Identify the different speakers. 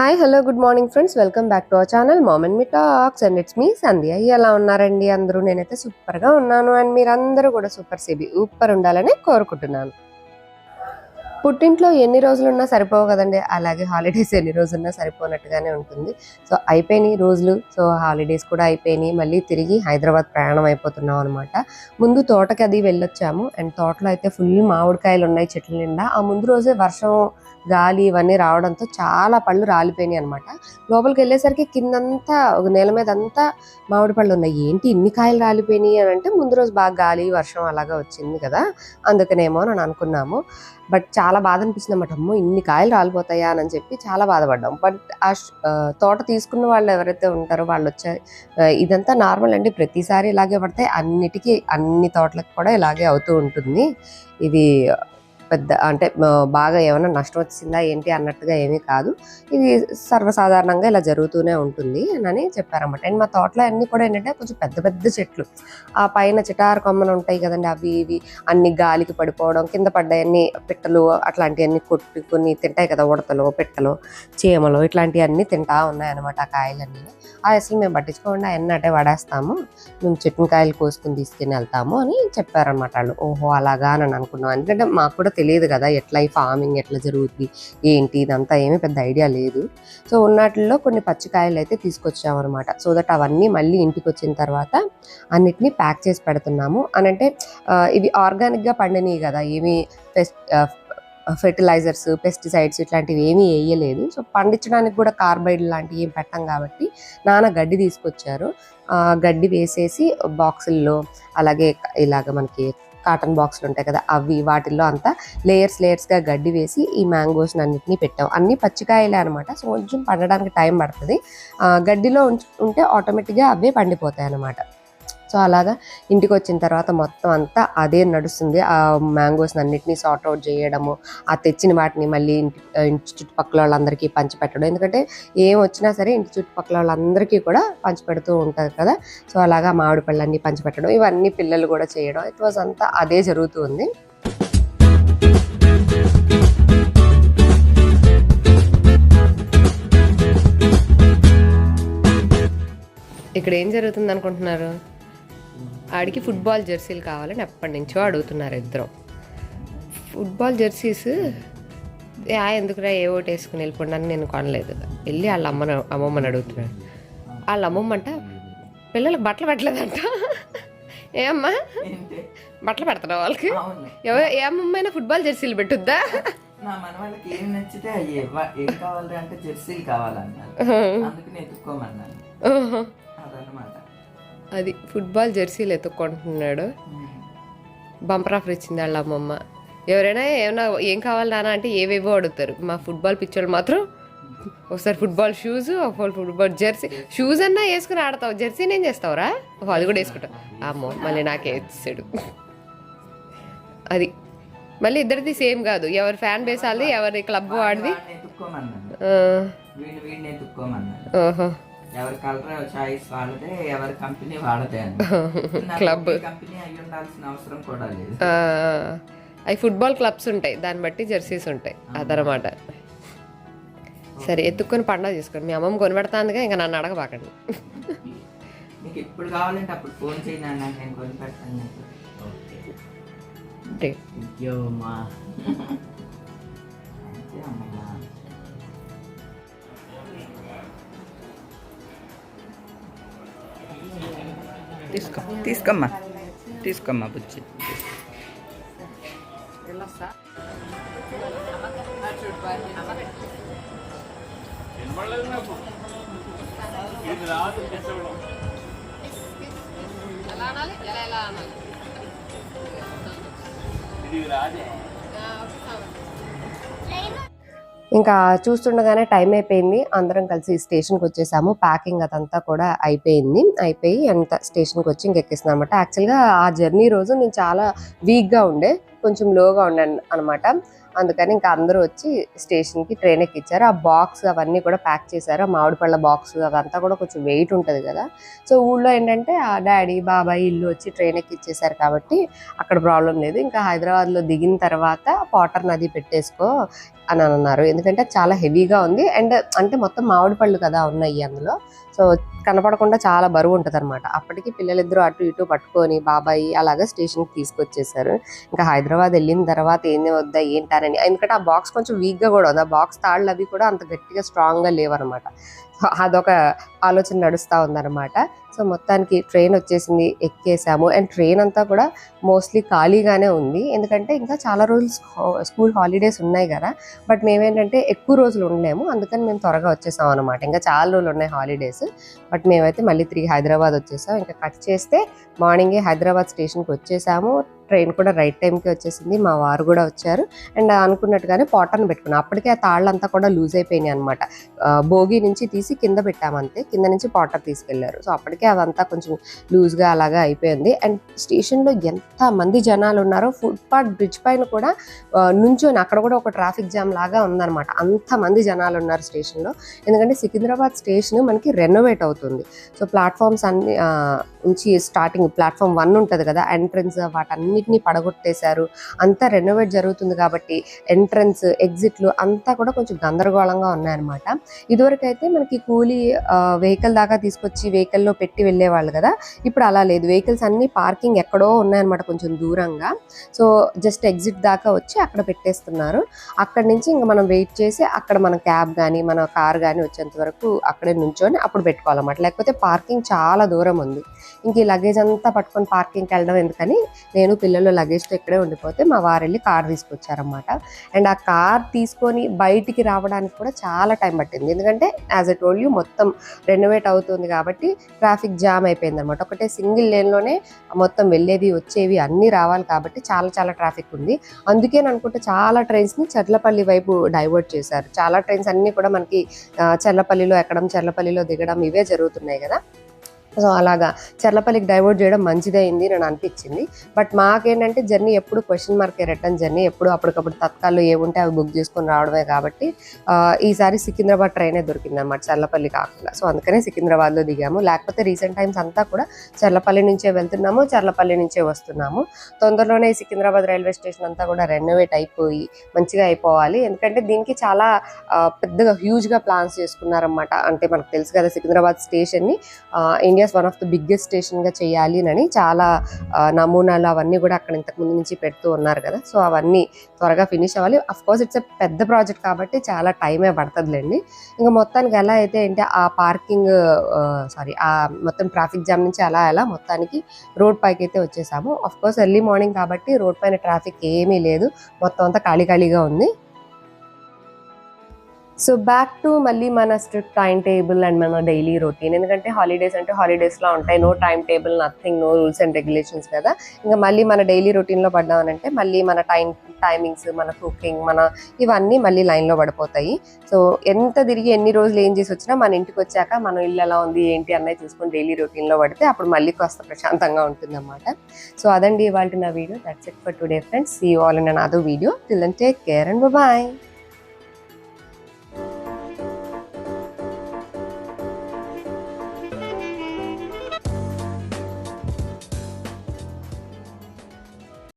Speaker 1: Hi hello good morning friends welcome back to our channel mom and me talks and it's me Sandhya ఎలా ఉన్నారండి అందరూ? నేనైతే సూపర్గా ఉన్నాను. అండ్ మీరందరూ కూడా సూపర్ సిబి సూపర్ ఉండాలని కోరుకుంటున్నాను. పుట్టింట్లో ఎన్ని రోజులున్నా సరిపోవు కదండి. అలాగే హాలిడేస్ ఎన్ని రోజులున్నా సరిపోనట్టుగానే ఉంటుంది. సో అయిపోయినాయి రోజులు. సో హాలిడేస్ కూడా అయిపోయినాయి. మళ్ళీ తిరిగి హైదరాబాద్ ప్రయాణం అయిపోతున్నాం అనమాట ముందు తోటకి అది వెళ్ళొచ్చాము. అండ్ తోటలో అయితే ఫుల్ మామిడికాయలు ఉన్నాయి చెట్ల నిండా. ఆ ముందు రోజే వర్షం గాలి ఇవన్నీ రావడంతో చాలా పళ్ళు రాలిపోయినాయి అనమాట లోపలికి వెళ్ళేసరికి కిందంతా ఒక నేల మీద అంతా మామిడి పళ్ళు ఉన్నాయి. ఏంటి ఇన్ని కాయలు రాలిపోయినాయి అని అంటే ముందు రోజు బాగా గాలి వర్షం అలాగా వచ్చింది కదా అందుకనేమో అని అనుకున్నాము. బట్ చాలా బాధ అనిపించింది అనమాట అమ్మో ఇన్ని కాయలు రాలిపోతాయా అని చెప్పి చాలా బాధపడ్డాం. బట్ ఆ తోట తీసుకున్న వాళ్ళు ఎవరైతే ఉంటారో వాళ్ళు వచ్చే ఇదంతా నార్మల్ అండి. ప్రతిసారి ఇలాగే పడతాయి. అన్నిటికీ అన్ని తోటలకు కూడా ఇలాగే అవుతూ ఉంటుంది. ఇది పెద్ద అంటే బాగా ఏమైనా నష్టం వచ్చిందా ఏంటి అన్నట్టుగా ఏమీ కాదు. ఇది సర్వసాధారణంగా ఇలా జరుగుతూనే ఉంటుంది అని చెప్పారన్నమాట. అండ్ మా తోటలో అన్నీ కూడా ఏంటంటే కొంచెం పెద్ద పెద్ద చెట్లు. ఆ పైన చిటారు కొమ్మలు ఉంటాయి కదండి అవి ఇవి అన్ని గాలికి పడిపోవడం కింద పడ్డాయన్ని పిట్టలు అట్లాంటివన్నీ కొట్టుకుని తింటాయి కదా ఉడతలు పిట్టలు చీమలు ఇట్లాంటివన్నీ తింటా ఉన్నాయి అనమాట ఆ కాయలన్నీ. ఆ అసలు మేము పట్టించుకోకుండా అన్నీ అంటే పడేస్తాము. మేము చెట్టుకాయలు కోసుకుని తీసుకుని వెళ్తాము అని చెప్పారనమాట వాళ్ళు. ఓహో అలాగా అని అనుకున్నాం. ఎందుకంటే మాకు కూడా తెలియదు కదా ఎట్లా ఈ ఫార్మింగ్ ఎట్లా జరుగుతుంది ఏంటి ఇదంతా ఏమీ పెద్ద ఐడియా లేదు. సో ఉన్నట్లో కొన్ని పచ్చికాయలు అయితే తీసుకొచ్చామన్నమాట. సో దట్ అవన్నీ మళ్ళీ ఇంటికి వచ్చిన తర్వాత అన్నిటినీ ప్యాక్ చేసి పెడుతున్నాము. అని అంటే ఇవి ఆర్గానిక్గా పండినవి కదా ఏమి పెస్ట్ ఫెర్టిలైజర్స్ పెస్టిసైడ్స్ ఇట్లాంటివి ఏమీ వేయలేదు. సో పండించడానికి కూడా కార్బైడ్ లాంటివి ఏం పెట్టం కాబట్టి నాన్న గడ్డి తీసుకొచ్చారు. గడ్డి వేసేసి బాక్సుల్లో అలాగే ఇలాగ మనకి కాటన్ బాక్సులు ఉంటాయి కదా అవి వాటిల్లో అంతా లేయర్స్ లేయర్స్గా గడ్డి వేసి ఈ మ్యాంగోస్ అన్నింటినీ పెట్టాం. అన్ని పచ్చికాయలే అనమాట సో కొంచెం పండడానికి టైం పడుతుంది. గడ్డిలో ఉంటే ఆటోమేటిక్గా అవే పండిపోతాయి అనమాట సో అలాగా ఇంటికి వచ్చిన తర్వాత మొత్తం అంతా అదే నడుస్తుంది. ఆ మ్యాంగోస్ అన్నిటినీ సార్ట్ అవుట్ చేయడము ఆ తెచ్చిన వాటిని మళ్ళీ ఇంటి ఇంటి చుట్టుపక్కల వాళ్ళందరికీ పంచిపెట్టడం. ఎందుకంటే ఏం వచ్చినా సరే ఇంటి చుట్టుపక్కల వాళ్ళందరికీ కూడా పంచిపెడుతూ ఉంటారు కదా. సో అలాగా మామిడి పళ్ళన్నీ పంచిపెట్టడం ఇవన్నీ పిల్లలు కూడా చేయడం. ఇట్ వాజ్ అంతా అదే జరుగుతుంది ఇక్కడ ఏం జరుగుతుంది అనుకుంటున్నారు ఆడికి ఫుట్బాల్ జెర్సీలు కావాలని ఎప్పటి నుంచో అడుగుతున్నారు ఇద్దరు. ఫుట్బాల్ జెర్సీస్ యా ఎందుకురా ఏ ఓటు వేసుకుని వెళ్ళిపోండి నేను కొనలేదు. వెళ్ళి వాళ్ళ అమ్మను అమ్మమ్మని అడుగుతున్నాడు వాళ్ళ అమ్మమ్మ అంట పిల్లలకు బట్టలు పెట్టలేదంట. ఏ అమ్మా బట్టలు పెడతారా వాళ్ళకి? ఏ అమ్మమ్మ అయినా ఫుట్బాల్ జెర్సీలు పెట్టుద్దా?
Speaker 2: నా మనవాళ్ళకి ఏం నచ్చితే అవి ఎవ- ఏం కావాలి అంటే జెర్సీలు కావాలన్నారు అందుకని ఎత్తుక్కోమన్నాను
Speaker 1: ఓహో.
Speaker 2: అదనమాట
Speaker 1: అది ఫుట్బాల్ జెర్సీలు ఎత్తుక్కుంటున్నాడు. బంపర్ ఆఫర్ ఇచ్చింది వాళ్ళ అమ్మమ్మ. ఎవరైనా ఏమైనా ఏం కావాలి నాన్న అంటే ఏవేవో అడుగుతారు. మా ఫుట్బాల్ పిచ్చోళ్ళు మాత్రం ఒకసారి ఫుట్బాల్ షూస్ ఒకసారి ఫుట్బాల్ జెర్సీ. షూస్ అన్నా వేసుకుని ఆడతావు. జెర్సీ నేను చేస్తావురా? అది కూడా వేసుకుంటావు అమ్మో మళ్ళీ నాకే ఇచ్చాడు. అది. మళ్ళీ ఇద్దరిది సేమ్ కాదు. ఎవరి ఫ్యాన్ బేస్ వాళ్ళది ఎవరి క్లబ్ వాడిది ఓహో.
Speaker 2: ఎవరి కలర్ చాయిస్ వాళ్ళదే ఎవరి కంపెనీ వాళ్ళదే
Speaker 1: Club.
Speaker 2: కంపెనీ అయి ఉండాల్సిన అవసరం కూడా లేదు.
Speaker 1: ఆ, అవి ఫుట్బాల్ క్లబ్స్ ఉంటాయి. దాన్ని బట్టి జెర్సీస్ ఉంటాయి. అదనమాట. సరే ఎత్తుక్కొని పండగ చేసుకోండి. మీ అమ్మమ్మ కొనిపెడతాందిగా ఇంకా నన్ను అడగబాకండి.
Speaker 2: మీకు ఎప్పుడు కావాలంటే అప్పుడు ఫోన్ చేయండి నేను అయ్యో మా అమ్మమ్మ తీసుకో తీసుకోమ్మా తీసుకోమ్మా బుజ్జి.
Speaker 1: ఇంకా చూస్తుండగానే టైం అయిపోయింది. అందరం కలిసి స్టేషన్కి వచ్చేసాము. ప్యాకింగ్ అదంతా కూడా అయిపోయింది. అయిపోయి అంత స్టేషన్కి వచ్చి ఇంకెక్కిస్తున్నాం అనమాట యాక్చువల్గా ఆ జర్నీ రోజు నేను చాలా వీక్గా ఉండే. కొంచెం లోగా ఉండే అనమాట అందుకని ఇంకా అందరూ వచ్చి స్టేషన్కి ట్రైన్ ఎక్కిచ్చారు. ఆ బాక్స్ అవన్నీ కూడా ప్యాక్ చేశారు. ఆ మామిడి పళ్ళ బాక్స్ అదంతా కూడా కొంచెం వెయిట్ ఉంటుంది కదా. సో ఊళ్ళో ఏంటంటే ఆ డాడీ బాబాయ్ ఇల్లు వచ్చి ట్రైన్ ఎక్కిచ్చేసారు కాబట్టి అక్కడ ప్రాబ్లం లేదు. ఇంకా హైదరాబాద్లో దిగిన తర్వాత పాటర్ నది పెట్టేసుకో అని అన్నారు. ఎందుకంటే చాలా హెవీగా ఉంది. అండ్ అంటే మొత్తం మామిడి పళ్ళు కదా ఉన్నాయి అందులో. సో కనపడకుండా చాలా బరువు ఉంటుంది అనమాట అప్పటికి పిల్లలిద్దరూ అటు ఇటు పట్టుకొని బాబాయ్ అలాగా స్టేషన్కి తీసుకొచ్చేసారు. ఇంకా హైదరాబాద్ వెళ్ళిన తర్వాత ఏంది వద్దా ఏంటారని ఎందుకంటే ఆ బాక్స్ కొంచెం వీక్గా కూడా ఉంది. ఆ బాక్స్ తాళ్ళు అవి కూడా అంత గట్టిగా స్ట్రాంగ్గా లేవన్నమాట. అదొక ఆలోచన నడుస్తూ ఉందన్నమాట. సో మొత్తానికి ట్రైన్ వచ్చేసింది ఎక్కేసాము. అండ్ ట్రైన్ అంతా కూడా మోస్ట్లీ ఖాళీగానే ఉంది. ఎందుకంటే ఇంకా చాలా రోజులు స్కూల్ హాలిడేస్ ఉన్నాయి కదా. బట్ మేమేంటంటే ఎక్కువ రోజులు ఉండలేము. అందుకని మేము త్వరగా వచ్చేసాం అనమాట ఇంకా చాలా రోజులు ఉన్నాయి హాలిడేస్. బట్ మేమైతే మళ్ళీ త్రీ హైదరాబాద్ వచ్చేసాం. ఇంకా కట్ చేస్తే మార్నింగే హైదరాబాద్ స్టేషన్కి వచ్చేసాము. ట్రైన్ కూడా రైట్ టైంకి వచ్చేసింది. మా వారు కూడా వచ్చారు. అండ్ అనుకున్నట్టుగానే పాటర్న్ పెట్టుకున్నాం. అప్పటికే ఆ తాళ్ళంతా కూడా లూజ్ అయిపోయినాయి అనమాట భోగి నుంచి తీసి కింద పెట్టామంతే. కింద నుంచి పాటర్ తీసుకెళ్ళారు. సో అప్పటికే అదంతా కొంచెం లూజ్గా అలాగా అయిపోయింది. అండ్ స్టేషన్లో ఎంత మంది జనాలు ఉన్నారో ఫుట్పాత్ బ్రిడ్జ్ పైన కూడా నుంచొని అక్కడ కూడా ఒక ట్రాఫిక్ జామ్ లాగా ఉందన్నమాట. అంత మంది జనాలు ఉన్నారు స్టేషన్లో. ఎందుకంటే సికింద్రాబాద్ స్టేషన్ మనకి రెనోవేట్ అవుతుంది. సో ప్లాట్ఫామ్స్ అన్ని నుంచి స్టార్టింగ్ ప్లాట్ఫామ్ వన్ ఉంటుంది కదా ఎంట్రన్స్ అన్నిటినీ పడగొట్టేశారు. అంతా రెనోవేట్ జరుగుతుంది కాబట్టి ఎంట్రన్స్ ఎగ్జిట్లు అంతా కూడా కొంచెం గందరగోళంగా ఉన్నాయన్నమాట. ఇదివరకు అయితే మనకి కూలీ వెహికల్ దాకా తీసుకొచ్చి వెహికల్లో పెట్టి వెళ్ళేవాళ్ళు కదా. ఇప్పుడు అలా లేదు. వెహికల్స్ అన్ని పార్కింగ్ ఎక్కడో ఉన్నాయన్నమాట కొంచెం దూరంగా. సో జస్ట్ ఎగ్జిట్ దాకా వచ్చి అక్కడ పెట్టేస్తున్నారు. అక్కడ నుంచి ఇంకా మనం వెయిట్ చేసి అక్కడ మన క్యాబ్ కానీ మన కార్ కానీ వచ్చేంత వరకు అక్కడే నుంచొని అప్పుడు పెట్టుకోవాలన్నమాట. లేకపోతే పార్కింగ్ చాలా దూరం ఉంది. ఇంక ఈ లగేజ్ అంతా పట్టుకొని పార్కింగ్కి వెళ్ళడం ఎందుకని నేను పిల్లలు లగేజ్తో ఇక్కడే ఉండిపోతే మా వారు వెళ్ళి కార్ తీసుకొచ్చారనమాట అండ్ ఆ కార్ తీసుకొని బయటికి రావడానికి కూడా చాలా టైం పట్టింది. ఎందుకంటే యాజ్ ఎ టోల్ యూ మొత్తం రెనోవేట్ అవుతుంది కాబట్టి ట్రాఫిక్ జామ్ అయిపోయింది అనమాట ఒకటే సింగిల్ లేన్లోనే మొత్తం వెళ్ళేవి వచ్చేవి అన్నీ రావాలి కాబట్టి చాలా చాలా ట్రాఫిక్ ఉంది. అందుకే నేను అనుకుంటే చాలా ట్రైన్స్ని చర్లపల్లి వైపు డైవర్ట్ చేశారు. చాలా ట్రైన్స్ అన్నీ కూడా మనకి చర్లపల్లిలో ఎక్కడం చర్లపల్లిలో దిగడం ఇవే జరుగుతున్నాయి కదా. సో అలాగా చర్లపల్లికి డైవర్ట్ చేయడం మంచిదైంది నేను అనిపించింది. బట్ మాకేంటంటే జర్నీ ఎప్పుడు క్వశ్చన్ మార్కే రిటర్న్ జర్నీ ఎప్పుడు అప్పటికప్పుడు తత్కాల్లో ఏముంటే అవి బుక్ చేసుకొని రావడమే కాబట్టి ఈసారి సికింద్రాబాద్ ట్రైనే దొరికింది అనమాట చర్లపల్లి కాకుండా. సో అందుకనే సికింద్రాబాద్లో దిగాము. లేకపోతే రీసెంట్ టైమ్స్ అంతా కూడా చర్లపల్లి నుంచే వెళ్తున్నాము చర్లపల్లి నుంచే వస్తున్నాము. తొందరలోనే సికింద్రాబాద్ రైల్వే స్టేషన్ అంతా కూడా రెనోవేట్ అయిపోయి మంచిగా అయిపోవాలి. ఎందుకంటే దీనికి చాలా పెద్దగా హ్యూజ్గా ప్లాన్స్ చేసుకున్నారన్నమాట. అంటే మనకు తెలుసు కదా Secunderabad స్టేషన్ని India's one of the biggest స్టేషన్గా చేయాలి అని చాలా నమూనాలు అవన్నీ కూడా అక్కడ ఇంతకు ముందు నుంచి పెడుతూ ఉన్నారు కదా. సో అవన్నీ త్వరగా ఫినిష్ అవ్వాలి. అఫ్ కోర్స్ ఇట్స్ పెద్ద ప్రాజెక్ట్ కాబట్టి చాలా టైమే పడుతుందిలేండి. ఇంకా మొత్తానికి ఎలా అయితే ఏంటి ఆ పార్కింగ్ సారీ ఆ మొత్తం ట్రాఫిక్ జామ్ నుంచి అలా అలా మొత్తానికి రోడ్ పైకి అయితే వచ్చేసాము. అఫ్ కోర్స్ ఎర్లీ మార్నింగ్ కాబట్టి రోడ్ పైన ట్రాఫిక్ ఏమీ లేదు. మొత్తం అంతా ఖాళీ ఖాళీగా ఉంది. సో బ్యాక్ టు మళ్ళీ మన స్ట్రిక్ట్ టైం టేబుల్ అండ్ మన డైలీ రొటీన్ ఎందుకంటే హాలిడేస్ అంటే హాలిడేస్లో ఉంటాయి. No time table nothing no rules and regulations కదా. ఇంకా మళ్ళీ మన డైలీ రొటీన్లో పడ్డామనంటే మళ్ళీ మన టైం టైమింగ్స్ మన కుకింగ్ మన ఇవన్నీ మళ్ళీ లైన్లో పడిపోతాయి. సో ఎంత తిరిగి ఎన్ని రోజులు ఏం చేసి వచ్చినా మన ఇంటికి వచ్చాక మన ఇల్లు ఎలా ఉంది ఏంటి అన్నది చూసుకొని డైలీ రొటీన్లో పడితే అప్పుడు మళ్ళీ కాస్త ప్రశాంతంగా ఉంటుందన్నమాట. సో అదండి ఇవాళ నా video. That's it for today friends see all in an video till and take care and bye